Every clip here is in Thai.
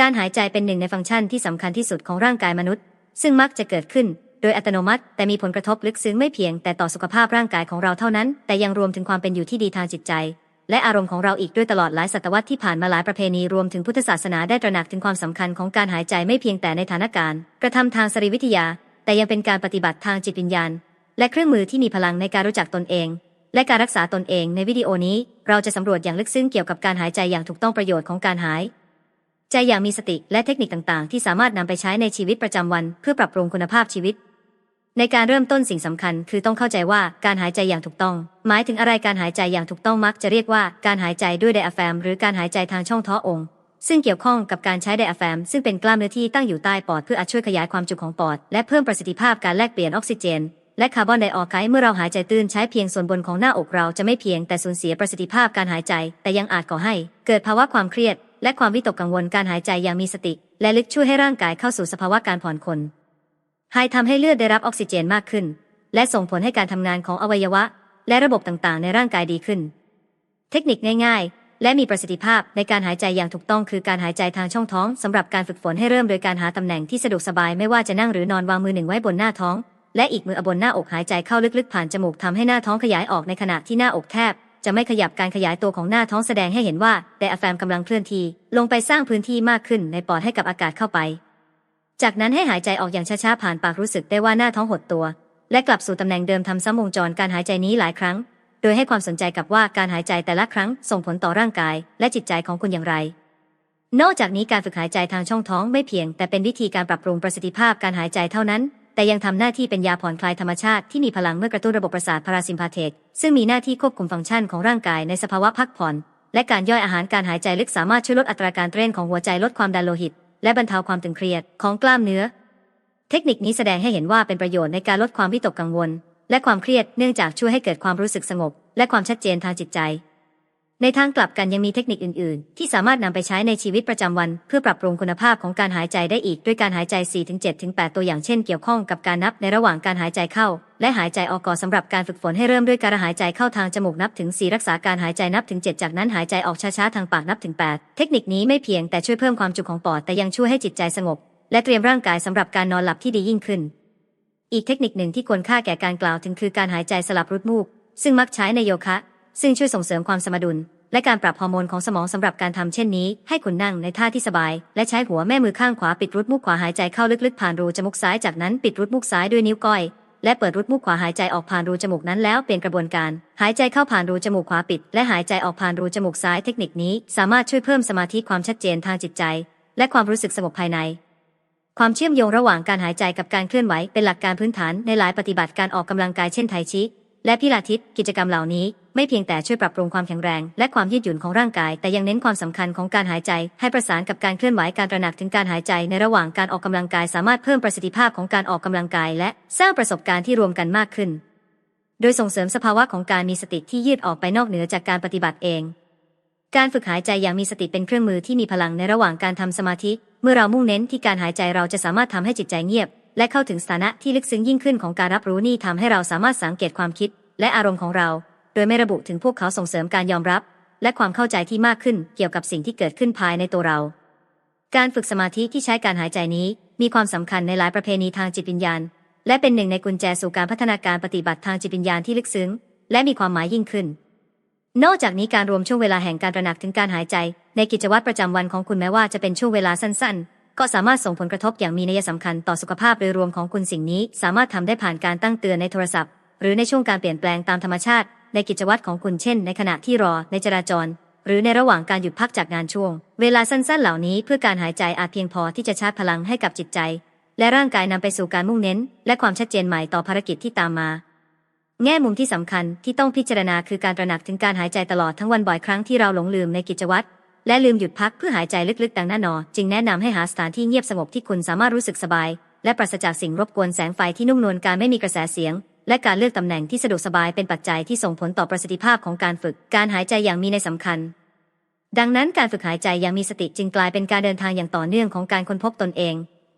การหายใจเป็นหนึ่งในฟังก์ชันที่สำคัญที่สุดของร่างกายมนุษย์ ซึ่งมักจะเกิดขึ้นโดยอัตโนมัติ แต่มีผลกระทบลึกซึ้งไม่เพียงแต่ต่อสุขภาพร่างกายของเราเท่านั้น แต่ยังรวมถึงความเป็นอยู่ที่ดีทางจิตใจ และอารมณ์ของเราอีกด้วยตลอดหลายศตวรรษที่ผ่านมาหลายประเพณีรวมถึงพุทธศาสนาได้ตระหนักถึงความสำคัญของการหายใจไม่เพียงแต่ในฐานการกระทำทางสรีวิทยา แต่ยังเป็นการปฏิบัติทางจิตวิญญาณ และเครื่องมือที่มีพลังในการรู้จักตนเอง และการรักษาตนเองในวิดีโอนี้ เราจะสำรวจอย่างลึกซึ้งเกี่ยวกับการหายใจอย่างถูกต้องประโยชน์ของการหาย ใจอย่างมีสติและเทคนิคต่างๆ ที่สามารถนำไปใช้ในชีวิตประจำวัน เพื่อปรับปรุงคุณภาพชีวิต ในการเริ่มต้นสิ่งสำคัญ คือต้องเข้าใจว่าการหายใจอย่างถูกต้อง หมายถึงอะไรการหายใจอย่างถูกต้องมักจะเรียกว่าการหายใจด้วยไดอะแฟม หรือการหายใจทางช่องท้อองค์ซึ่งเกี่ยวข้องกับการใช้ไดอะแฟม ซึ่งเป็นกล้ามเนื้อที่ตั้งอยู่ใต้ปอดเพื่ออาจช่วยขยายความจุของปอด และเพิ่มประสิทธิภาพการแลกเปลี่ยนออกซิเจน และคาร์บอนไดออกไซด์เมื่อเราหายใจตื้นใช้เพียงส่วนบนของหน้าอกเราจะไม่เพียงแต่สูญเสียประสิทธิภาพการหายใจ แต่ยังอาจก่อให้ เกิดภาวะความเครียด และความวิตกกังวลการหายใจอย่างมีสติ และลึกช่วยให้ร่างกายเข้าสู่สภาวะการผ่อนคลายทำให้เลือดได้รับออกซิเจนมากขึ้น และส่งผลให้การทำงานของอวัยวะ และระบบต่างๆ ในร่างกายดีขึ้น เทคนิคง่ายๆ และมีประสิทธิภาพในการหายใจอย่างถูกต้องคือการหายใจทางช่องท้องสำหรับการฝึกฝนให้เริ่มโดยการหาตำแหน่งที่สะดวกสบายไม่ว่าจะนั่งหรือนอนวางมือหนึ่งไว้บนหน้าท้อง และอีกมือบนหน้าอกหายใจเข้าลึกๆผ่านจมูกทำให้หน้าท้องขยายออกในขณะที่หน้าอกแคบ จะไม่ขยับการขยายตัวของหน้าท้องแสดงให้เห็นว่าไดอะแฟมกำลังเคลื่อนที่ลงไปสร้างพื้นที่มากขึ้นในปอดให้กับอากาศเข้าไป จากนั้นให้หายใจออกอย่างช้าๆผ่านปากรู้สึกได้ว่าหน้าท้องหดตัว และกลับสู่ตำแหน่งเดิมทำซ้ำวงจรการหายใจนี้หลายครั้ง โดยให้ความสนใจกับว่าการหายใจแต่ละครั้งส่งผลต่อร่างกาย และจิตใจของคุณอย่างไร นอกจากนี้การฝึกหายใจทางช่องท้องไม่เพียง แต่เป็นวิธีการปรับปรุงประสิทธิภาพการหายใจเท่านั้น แต่ยังทำหน้าที่เป็นยาผ่อนคลายธรรมชาติที่มีพลังเมื่อกระตุ้นระบบประสาทพาราซิมพาเทกซึ่งมีหน้าที่ควบคุมฟังก์ชันของร่างกายในสภาวะพักผ่อน และการย่อยอาหารการหายใจลึกสามารถช่วยลดอัตราการเต้นของหัวใจลดความดันโลหิต และบรรเทาความตึงเครียดของกล้ามเนื้อ เทคนิคนี้แสดงให้เห็นว่าเป็นประโยชน์ในการลดความวิตกกังวล และความเครียดเนื่องจากช่วยให้เกิดความรู้สึกสงบ และความชัดเจนทางจิตใจ ในทางกลับกันยังมีเทคนิคอื่นๆ ที่สามารถนำไปใช้ในชีวิตประจำวัน เพื่อปรับปรุงคุณภาพของการหายใจได้อีกด้วยการหายใจ 4-7-8 ตัวอย่างเช่นเกี่ยวข้องกับการนับในระหว่างการหายใจเข้า และหายใจออกก่อนสำหรับการฝึกฝนให้เริ่มด้วยการหายใจเข้าทางจมูกนับถึง 4 รักษาการหายใจนับถึง 7 จากนั้นหายใจออกช้าๆทางปากนับถึง 8 เทคนิคนี้ไม่เพียงแต่ช่วยเพิ่มความจุของปอดแต่ยังช่วยให้จิตใจสงบ และเตรียมร่างกายสำหรับการนอนหลับที่ดียิ่งขึ้น อีกเทคนิคหนึ่งที่ควรค่าแก่การกล่าวถึงคือการหายใจสลับรุดมูก ซึ่งมักใช้ในโยคะ ซึ่งช่วยส่งเสริมความสมดุล และการปรับฮอร์โมนของสมองสำหรับการทำเช่นนี้ ให้คุณนั่งในท่าที่สบาย และใช้หัวแม่มือข้างขวาปิดรุดมูกขวาหายใจเข้าลึกๆผ่านรูจมูกซ้ายจากนั้นปิดรุดมูกซ้ายด้วยนิ้วก้อยและเปิดรุดมูกขวาหายใจออกผ่านรูจมูกนั้นแล้วเป็นกระบวนการ หายใจเข้าผ่านรูจมูกขวาปิด และหายใจออกผ่านรูจมูกซ้ายเทคนิคนี้ สามารถช่วยเพิ่มสมาธิความชัดเจนทางจิตใจ และความรู้สึกสงบภายใน ความเชื่อมโยงระหว่างการหายใจกับการเคลื่อนไหวเป็นหลักการพื้นฐานในหลายปฏิบัติการออกกำลังกายเช่นไทชิ และพิลาทิสกิจกรรมเหล่านี้ไม่เพียงแต่ช่วยปรับปรุงความแข็งแรง และความยืดหยุ่นของร่างกาย แต่ยังเน้นความสำคัญของการหายใจ ให้ประสานกับการเคลื่อนไหวการตระหนักถึงการหายใจในระหว่างการออกกำลังกายสามารถเพิ่มประสิทธิภาพของการออกกำลังกาย และสร้างประสบการณ์ที่รวมกันมากขึ้น โดยส่งเสริมสภาวะของการมีสติที่ยืดออกไปนอกเหนือจากการปฏิบัติเอง การฝึกหายใจอย่างมีสติเป็นเครื่องมือที่มีพลังในระหว่างการทำสมาธิ เมื่อเรามุ่งเน้นที่การหายใจเราจะสามารถทำให้จิตใจเงียบ และเข้าถึงสถานะที่ลึกซึ้งยิ่งขึ้นของการรับรู้นี่ทำให้เราสามารถสังเกตความคิด และอารมณ์ของเรา โดยไม่ระบุถึงพวกเขาส่งเสริมการยอมรับ และความเข้าใจที่มากขึ้นเกี่ยวกับสิ่งที่เกิดขึ้นภายในตัวเรา การฝึกสมาธิที่ใช้การหายใจนี้ มีความสำคัญในหลายประเพณีทางจิตวิญญาณ และเป็นหนึ่งในกุญแจสู่การพัฒนาการปฏิบัติทางจิตวิญญาณที่ลึกซึ้ง และมีความหมายยิ่งขึ้น นอกจากนี้การรวมช่วงเวลาแห่งการตระหนักถึงการหายใจ ในกิจวัตรประจำวันของคุณแม้ว่าจะเป็นช่วงเวลาสั้นๆ ก็สามารถส่งผลกระทบอย่างมีนัยสำคัญต่อสุขภาพโดยรวมของคุณสิ่งนี้ สามารถทำได้ผ่านการตั้งเตือนในโทรศัพท์ หรือในช่วงการเปลี่ยนแปลงตามธรรมชาติ ในกิจวัตรของคุณเช่น ในขณะที่รอในจราจร หรือในระหว่างการหยุดพักจากงานช่วง เวลาสั้นๆ เหล่านี้เพื่อการหายใจอาจเพียงพอที่จะชาร์จพลังให้กับจิตใจ และร่างกายนำไปสู่การมุ่งเน้น และความชัดเจนใหม่ต่อภารกิจที่ตามมาแง่มุมที่สำคัญที่ต้องพิจารณาคือการตระหนักถึงการหายใจตลอดทั้งวันบ่อยครั้งที่เราหลงลืมในกิจวัตร และลืมหยุดพักเพื่อหายใจลึกๆดังหน้านอจึงแนะนำให้หาสถานที่เงียบสงบที่คุณสามารถรู้สึกสบาย และปราศจากสิ่งรบกวนแสงไฟที่นุ่มนวลการไม่มีกระแสเสียง และการเลือกตำแหน่งที่สะดวกสบายเป็นปัจจัยที่ส่งผลต่อประสิทธิภาพของการฝึกการหายใจอย่างมีในสำคัญ ดังนั้นการฝึกหายใจอย่างมีสติจึงกลายเป็นการเดินทางอย่างต่อเนื่องของการค้นพบตนเอง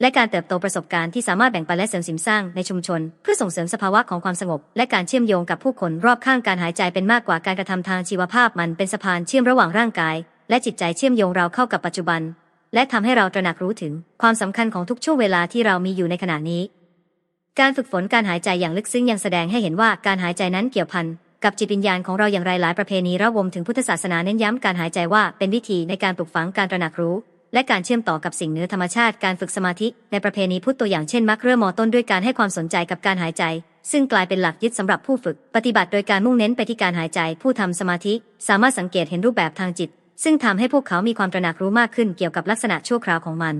และการเติบโตประสบการณ์ที่สามารถแบ่งปันและเสริมสริมสร้างในชุมชน เพื่อส่งเสริมสภาวะของความสงบ และการเชื่อมโยงกับผู้คนรอบข้างการหายใจเป็นมากกว่าการกระทำทางชีวภาพมันเป็นสะพานเชื่อมระหว่างร่างกาย และจิตใจเชื่อมโยงเราเข้ากับปัจจุบัน และทำให้เราตระหนักรู้ถึงความสำคัญของทุกช่วงเวลาที่เรามีอยู่ในขณะนี้ การฝึกฝนการหายใจอย่างลึกซึ้งยังแสดงให้เห็นว่าการหายใจนั้นเกี่ยวพันกับจิตวิญญาณของเราอย่างไรหลายประเพณีระวมถึงพุทธศาสนาเน้นย้ำการหายใจว่าเป็นวิธีในการปลูกฝังการตระหนักรู้ และการเชื่อมต่อกับสิ่งเหนือธรรมชาติการฝึกสมาธิในประเพณีพุทธตัวอย่างเช่นมักเริ่มมอต้นด้วยการให้ความสนใจกับการหายใจ ซึ่งกลายเป็นหลักยึดสำหรับผู้ฝึก ปฏิบัติโดยการมุ่งเน้นไปที่การหายใจ ผู้ทำสมาธิ สามารถสังเกตเห็นรูปแบบทางจิต ซึ่งทำให้พวกเขามีความตระหนักรู้มากขึ้นเกี่ยวกับลักษณะชั่วคราวของมัน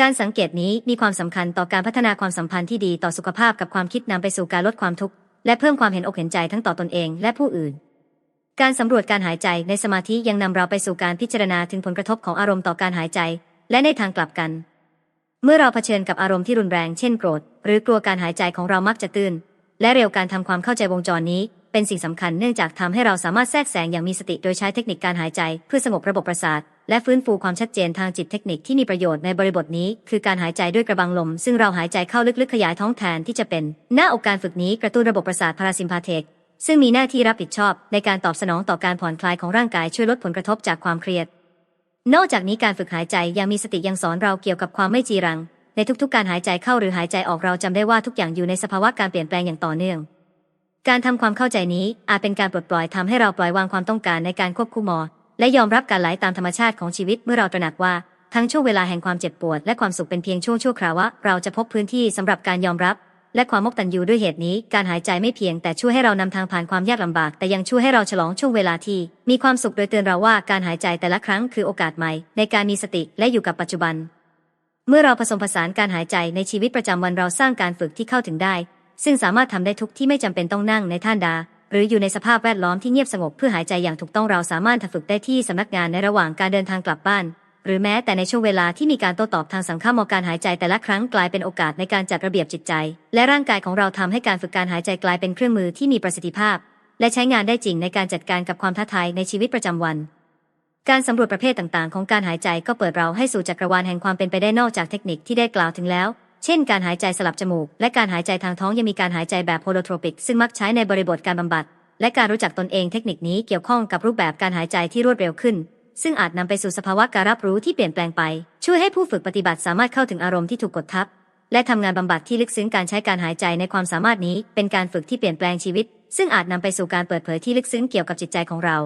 การสังเกตนี้มีความสำคัญต่อการพัฒนาความสัมพันธ์ที่ดีต่อสุขภาพกับความคิดนำไปสู่การลดความทุกข์และเพิ่มความเห็นอกเห็นใจทั้งต่อตนเองและผู้อื่น การสำรวจการหายใจในสมาธิยังนำเราไปสู่การพิจารณาถึงผลกระทบของอารมณ์ต่อการหายใจ และในทางกลับกัน เมื่อเราเผชิญกับอารมณ์ที่รุนแรงเช่นโกรธ หรือกลัวการหายใจของเรามักจะตื่นและเร็วการทำความเข้าใจวงจรนี้ เป็นสิ่งสำคัญเนื่องจากทำให้เราสามารถแทรกแซงอย่างมีสติโดยใช้เทคนิคการหายใจ เพื่อสงบระบบประสาท และฟื้นฟูความชัดเจนทางจิตเทคนิคที่มีประโยชน์ในบริบทนี้ คือการหายใจด้วยกระบังลม ซึ่งเราหายใจเข้าลึกๆขยายท้องแทนที่จะเป็น หน้าอกการฝึกนี้กระตุ้นระบบประสาทพาราซิมพาเทกซึ่งมีหน้าที่รับผิดชอบ ในการตอบสนองต่อการผ่อนคลายของร่างกายช่วยลดผลกระทบจากความเครียด นอกจากนี้การฝึกหายใจยังมีสติยังสอนเราเกี่ยวกับความไม่จีรัง ในทุกๆ การหายใจเข้าหรือหายใจออกเราจำได้ว่าทุกอย่างอยู่ในสภาวะการเปลี่ยนแปลงอย่างต่อเนื่อง การทำความเข้าใจนี้อาจเป็นการปลดปล่อยทำให้เราปล่อยวางความต้องการในการควบคุมมอ และยอมรับการไหลตามธรรมชาติของชีวิตเมื่อเราตระหนักว่าทั้งช่วงเวลาแห่งความเจ็บปวดและความสุขเป็นเพียงช่วงชั่วคราวว่าเราจะพบพื้นที่สำหรับการยอมรับ และความมกตัญญูด้วยเหตุนี้ การหายใจไม่เพียงแต่ช่วยให้เรานำทางผ่านความยากลำบาก แต่ยังช่วยให้เราฉลองช่วงเวลาที่ มีความสุขโดยเตือนเราว่าการหายใจแต่ละครั้งคือโอกาสใหม่ ในการมีสติและอยู่กับปัจจุบัน เมื่อเราผสมผสานการหายใจในชีวิตประจำวันเราสร้างการฝึกที่เข้าถึงได้ ซึ่งสามารถทำได้ทุกที่ไม่จำเป็นต้องนั่งในท่านดา หรืออยู่ในสภาพแวดล้อมที่เงียบสงบเพื่อหายใจอย่างถูกต้องเราสามารถฝึกได้ที่สำนักงานในระหว่างการเดินทางกลับบ้าน หรือแม้แต่ในช่วงเวลาที่มีการโต้ตอบทางสังคมการหายใจแต่ละครั้งกลายเป็นโอกาสในการจัดระเบียบจิตใจ และร่างกายของเราทำให้การฝึกการหายใจกลายเป็นเครื่องมือที่มีประสิทธิภาพ และใช้งานได้จริงในการจัดการกับความท้าทายในชีวิตประจำวันการสำรวจประเภทต่างๆ ของการหายใจก็เปิดเราให้สู่จักรวาลแห่งความเป็นไปได้นอกจากเทคนิคที่ได้กล่าวถึงแล้ว เช่นการหายใจสลับจมูก และการหายใจทางท้องยังมีการหายใจแบบโฮโลโทรปิก ซึ่งมักใช้ในบริบทการบำบัด และการรู้จักตนเองเทคนิคนี้เกี่ยวข้องกับรูปแบบการหายใจที่รวดเร็วขึ้น ซึ่งอาจนำไปสู่สภาวะการรับรู้ที่เปลี่ยนแปลงไป ช่วยให้ผู้ฝึกปฏิบัติสามารถเข้าถึงอารมณ์ที่ถูกกดทับ และทำงานบำบัดที่ลึกซึ้งการใช้การหายใจในความสามารถนี้ เป็นการฝึกที่เปลี่ยนแปลงชีวิต ซึ่งอาจนำไปสู่การเปิดเผยที่ลึกซึ้งเกี่ยวกับจิตใจของเรา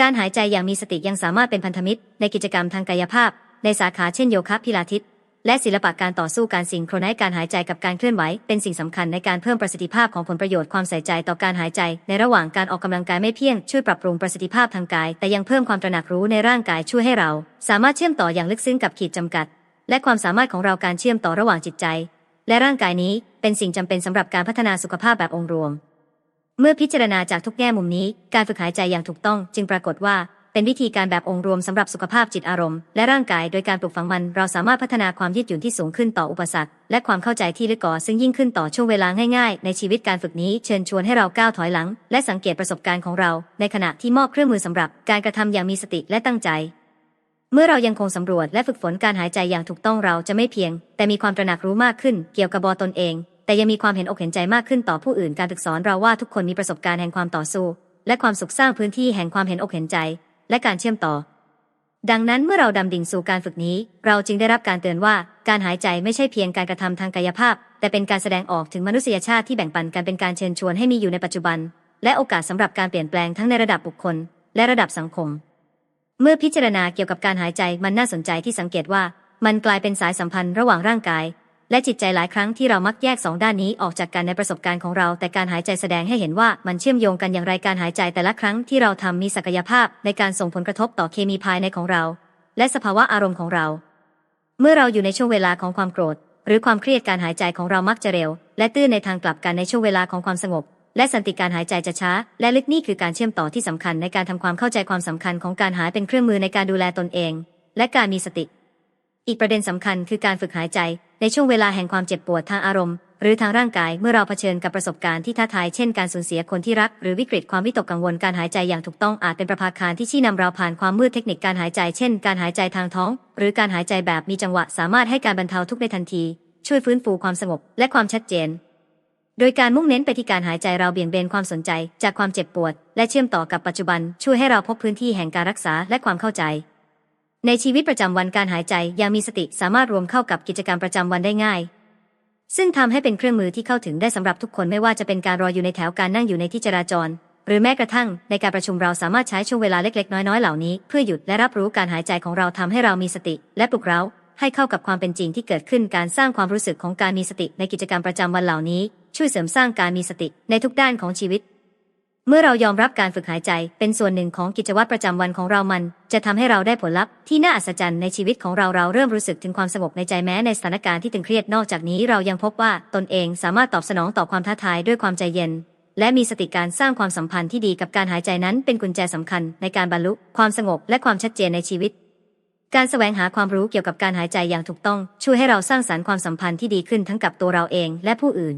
การหายใจอย่างมีสติยังสามารถเป็นพันธมิตร ในกิจกรรมทางกายภาพ ในสาขาเช่นโยคะพิลาทิส และศิลปะการต่อสู้การสิงโครไนซ์การหายใจกับการเคลื่อนไหว เป็นสิ่งสำคัญในการเพิ่มประสิทธิภาพของผลประโยชน์ความใส่ใจต่อการหายใจ ในระหว่างการออกกำลังกายไม่เพียงช่วยปรับปรุงประสิทธิภาพทางกาย แต่ยังเพิ่มความตระหนักรู้ในร่างกายช่วยให้เรา สามารถเชื่อมต่ออย่างลึกซึ้งกับขีดจำกัด และความสามารถของเราการเชื่อมต่อระหว่างจิตใจ และร่างกายนี้เป็นสิ่งจำเป็นสำหรับการพัฒนาสุขภาพแบบองค์รวม เมื่อพิจารณาจากทุกแง่มุมนี้ การฝึกหายใจอย่างถูกต้องจึงปรากฏว่า เป็นวิธีการแบบองค์รวมสำหรับสุขภาพจิตอารมณ์และร่างกายโดยการปลูกฝังมัน เราสามารถพัฒนาความยืดหยุ่นที่สูงขึ้นต่ออุปสรรค และความเข้าใจที่ลึกก่อซึ่งยิ่งขึ้นต่อช่วงเวลาง่ายๆ ในชีวิตการฝึกนี้เชิญชวนให้เราก้าวถอยหลัง และสังเกตประสบการณ์ของเรา ในขณะที่มอบเครื่องมือสำหรับ การกระทำอย่างมีสติและตั้งใจเมื่อเรายังคงสำรวจและฝึกฝนการหายใจอย่างถูกต้องเราจะไม่เพียง แต่มีความตระหนักรู้มากขึ้นเกี่ยวกับบอตนเอง แต่ยังมีความเห็นอกเห็นใจมากขึ้นต่อผู้อื่นการฝึกสอนเราว่าทุกคนมีประสบการณ์แห่งความต่อสู้ และความสุขสร้างพื้นที่แห่งความเห็นอกเห็นใจ และการเชื่อมต่อ ดังนั้นเมื่อเราดำดิ่งสู่การฝึกนี้ เราจึงได้รับการเตือนว่าการหายใจไม่ใช่เพียงการกระทำทางกายภาพ แต่เป็นการแสดงออกถึงมนุษยชาติที่แบ่งปันกันเป็นการเชิญชวนให้มีอยู่ในปัจจุบัน และโอกาสสำหรับการเปลี่ยนแปลงทั้งในระดับบุคคล และระดับสังคม เมื่อพิจารณาเกี่ยวกับการหายใจมันน่าสนใจที่สังเกตว่า มันกลายเป็นสายสัมพันธ์ระหว่างร่างกาย และจิตใจหลายครั้งที่เรามักแยกสองด้านนี้ออกจากกันในประสบการณ์ของเรา แต่การหายใจแสดงให้เห็นว่ามันเชื่อมโยงกันอย่างไรการหายใจแต่ละครั้งที่เราทำมีศักยภาพในการส่งผลกระทบต่อเคมีภายในของเรา และสภาวะอารมณ์ของเรา เมื่อเราอยู่ในช่วงเวลาของความโกรธ หรือความเครียดการหายใจของเรามักจะเร็ว และตื้นในทางกลับกันในช่วงเวลาของความสงบ และสันติการหายใจจะช้า และลึกนี่คือการเชื่อมต่อที่สำคัญในการทำความเข้าใจความสำคัญของการหายเป็นเครื่องมือในการดูแลตนเอง และการมีสติ อีกประเด็นสำคัญคือการฝึกหายใจ ในช่วงเวลาแห่งความเจ็บปวดทางอารมณ์ หรือทางร่างกายเมื่อเราเผชิญกับประสบการณ์ที่ท้าทายเช่นการสูญเสียคนที่รัก หรือวิกฤตความวิตกกังวลการหายใจอย่างถูกต้องอาจเป็นประภาคารที่ชี้นำเราผ่านความมืดเทคนิคการหายใจ เช่น การหายใจทางท้อง หรือการหายใจแบบมีจังหวะสามารถให้การบรรเทาทุกข์ได้ทันที ช่วยฟื้นฟูความสงบและความชัดเจน โดยการมุ่งเน้นไปที่การหายใจเราเบี่ยงเบนความสนใจ จากความเจ็บปวด และเชื่อมต่อกับปัจจุบัน ช่วยให้เราพบพื้นที่แห่งการรักษาและความเข้าใจ ในชีวิตประจำวันการหายใจยังมีสติสามารถรวมเข้ากับกิจกรรมประจำวันได้ง่าย ซึ่งทำให้เป็นเครื่องมือที่เข้าถึงได้สำหรับทุกคนไม่ว่าจะเป็นการรออยู่ในแถวการนั่งอยู่ในที่จราจร หรือแม้กระทั่งในการประชุมเราสามารถใช้ช่วงเวลาเล็กๆ น้อยๆ เหล่านี้ เพื่อหยุดและรับรู้การหายใจของเราทำให้เรามีสติ และปลุกเราให้เข้ากับความเป็นจริงที่เกิดขึ้นการสร้างความรู้สึกของการมีสติในกิจกรรมประจำวันเหล่านี้ ช่วยเสริมสร้างการมีสติในทุกด้านของชีวิต เมื่อเรายอมรับการฝึกหายใจเป็นส่วนหนึ่งของกิจวัตรประจำวันของเรามัน จะทำให้เราได้ผลลัพธ์ที่น่าอัศจรรย์ในชีวิตของเราเราเริ่มรู้สึกถึงความสงบในใจแม้ในสถานการณ์ที่ตึงเครียดนอกจากนี้เรายังพบว่าตนเองสามารถตอบสนองต่อความท้าทายด้วยความใจเย็น และมีสติการสร้างความสัมพันธ์ที่ดีกับการหายใจนั้นเป็นกุญแจสำคัญในการบรรลุความสงบและความชัดเจนในชีวิต การแสวงหาความรู้เกี่ยวกับการหายใจอย่างถูกต้อง ช่วยให้เราสร้างสรรค์ความสัมพันธ์ที่ดีขึ้นทั้งกับตัวเราเองและผู้อื่น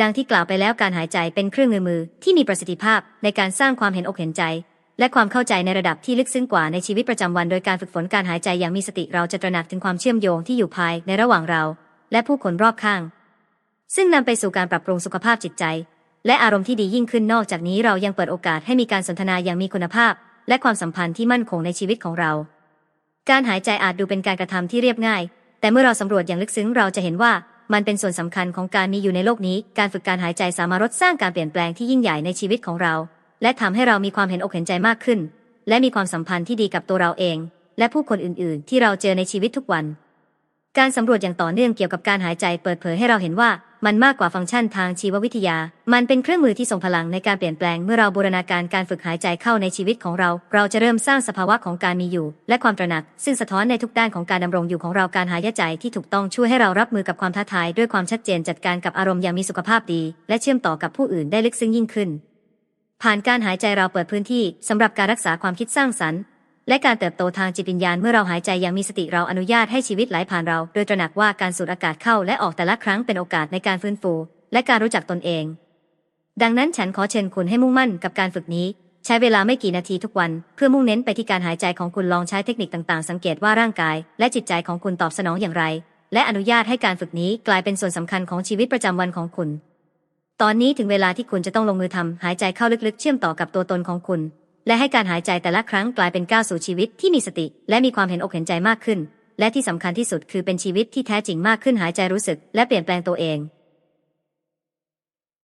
ดังที่กล่าวไปแล้วการหายใจเป็นเครื่องมือมือที่มีประสิทธิภาพในการสร้างความเห็นอกเห็นใจ และความเข้าใจในระดับที่ลึกซึ้งกว่าในชีวิตประจำวัน โดยการฝึกฝนการหายใจอย่างมีสติเราจะตระหนักถึงความเชื่อมโยงที่อยู่ภายในระหว่างเรา และผู้คนรอบข้าง ซึ่งนำไปสู่การปรับปรุงสุขภาพจิตใจ และอารมณ์ที่ดียิ่งขึ้นนอกจากนี้เรายังเปิดโอกาสให้มีการสนทนาอย่างมีคุณภาพ และความสัมพันธ์ที่มั่นคงในชีวิตของเรา การหายใจอาจดูเป็นการกระทำที่เรียบง่าย แต่เมื่อเราสำรวจอย่างลึกซึ้งเราจะเห็นว่า มันเป็นส่วนสำคัญของการมีอยู่ในโลกนี้ การฝึกการหายใจสามารถสร้างการเปลี่ยนแปลงที่ยิ่งใหญ่ในชีวิตของเรา และทำให้เรามีความเห็นอกเห็นใจมากขึ้น และมีความสัมพันธ์ที่ดีกับตัวเราเอง และผู้คนอื่น ๆ ที่เราเจอในชีวิตทุกวัน การสำรวจอย่างต่อเนื่องเกี่ยวกับการหายใจเปิดเผยให้เราเห็นว่า มันมากกว่าฟังก์ชันทางชีววิทยา มันเป็นเครื่องมือที่ทรงพลังในการเปลี่ยนแปลง เมื่อเราบูรณาการการฝึกหายใจเข้าในชีวิตของเรา เราจะเริ่มสร้างสภาวะของการมีอยู่ และความตระหนัก ซึ่งสะท้อนในทุกด้านของการดำรงอยู่ของเราการหายใจที่ถูกต้องช่วยให้เรารับมือกับความท้าทายด้วยความชัดเจนจัดการกับอารมณ์อย่างมีสุขภาพดี และเชื่อมต่อกับผู้อื่นได้ลึกซึ้งยิ่งขึ้น ผ่านการหายใจเราเปิดพื้นที่สำหรับการรักษาความคิดสร้างสรรค์ และการเติบโตทางจิตวิญญาณเมื่อเราหายใจอย่างมีสติเราอนุญาตให้ชีวิตไหลผ่านเรา โดยตระหนักว่าการสูดอากาศเข้าและออกแต่ละครั้งเป็นโอกาสในการฟื้นฟู และการรู้จักตนเอง ดังนั้นฉันขอเชิญคุณให้มุ่งมั่นกับการฝึกนี้ ใช้เวลาไม่กี่นาทีทุกวัน เพื่อมุ่งเน้นไปที่การหายใจของคุณลองใช้เทคนิคต่างๆ สังเกตว่าร่างกาย และจิตใจของคุณตอบสนองอย่างไร และอนุญาตให้การฝึกนี้กลายเป็นส่วนสำคัญของชีวิตประจำวันของคุณ ตอนนี้ถึงเวลาที่คุณจะต้องลงมือทำหายใจเข้าลึกๆ เชื่อมต่อกับตัวตนของคุณ และให้การหายใจแต่ละครั้งกลายเป็นก้าวสู่ชีวิตที่มีสติ และมีความเห็นอกเห็นใจมากขึ้น และที่สำคัญที่สุดคือเป็นชีวิตที่แท้จริงมากขึ้นหายใจรู้สึก และเปลี่ยนแปลงตัวเอง